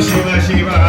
しましは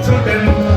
consultant.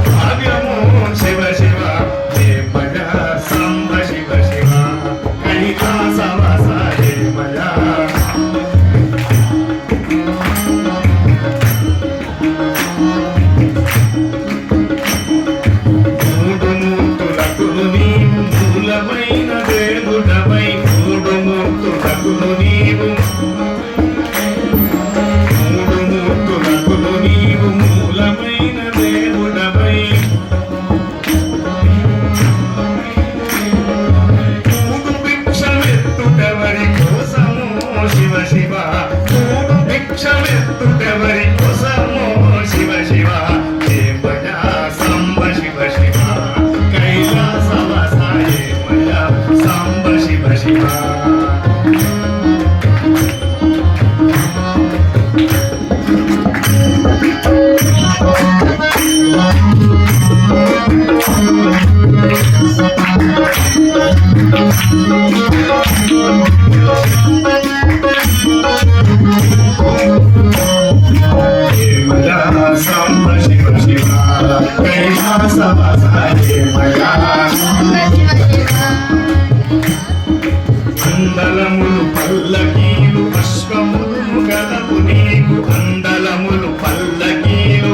అందలములు పల్లకీలు పుష్పములు గలవు నీకు అందలములు పల్లకీలు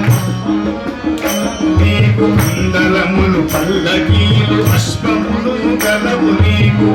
నీకు అందలములు పల్లకీలు పుష్పములు గలవు నీకు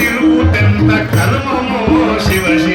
తిరుగుతెంత శివ శివ